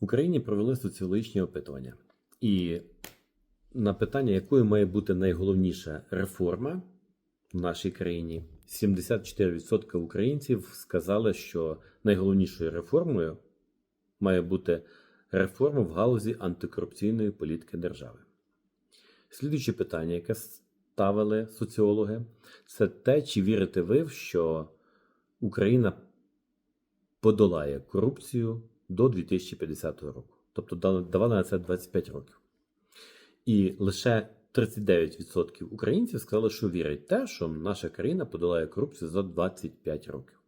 В Україні провели соціологічні опитування. І на питання, якою має бути найголовніша реформа в нашій країні, 74% українців сказали, що найголовнішою реформою має бути реформа в галузі антикорупційної політики держави. Слідуюче питання, яке ставили соціологи, це те, чи вірите ви, що Україна подолає корупцію до 2050 року. Тобто давали на це 25 років. І лише 39% українців сказали, що вірять в те, що наша країна подолає корупцію за 25 років.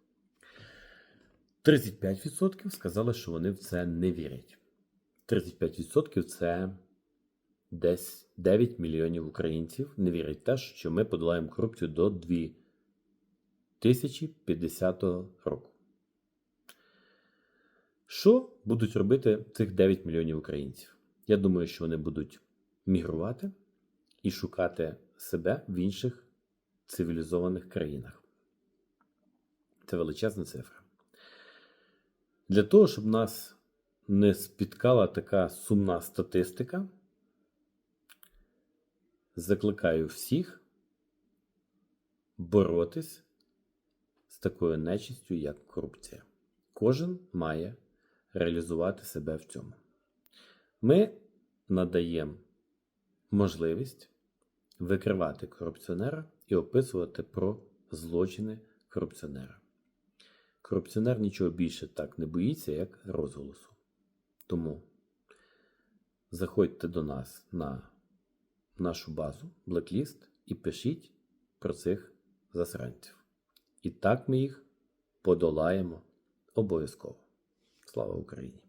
35% сказали, що вони в це не вірять. 35% це десь 9 мільйонів українців не вірять в те, що ми подолаємо корупцію до 2050 року. Що будуть робити цих 9 мільйонів українців? Я думаю, що вони будуть мігрувати і шукати себе в інших цивілізованих країнах. Це величезна цифра. Для того, щоб нас не спіткала така сумна статистика, закликаю всіх боротись з такою нечистю, як корупція. Кожен має реалізувати себе в цьому. Ми надаємо можливість викривати корупціонера і описувати про злочини корупціонера. Корупціонер нічого більше так не боїться, як розголосу. Тому заходьте до нас на нашу базу Blacklist і пишіть про цих засранців. І так ми їх подолаємо обов'язково. Слава Україні!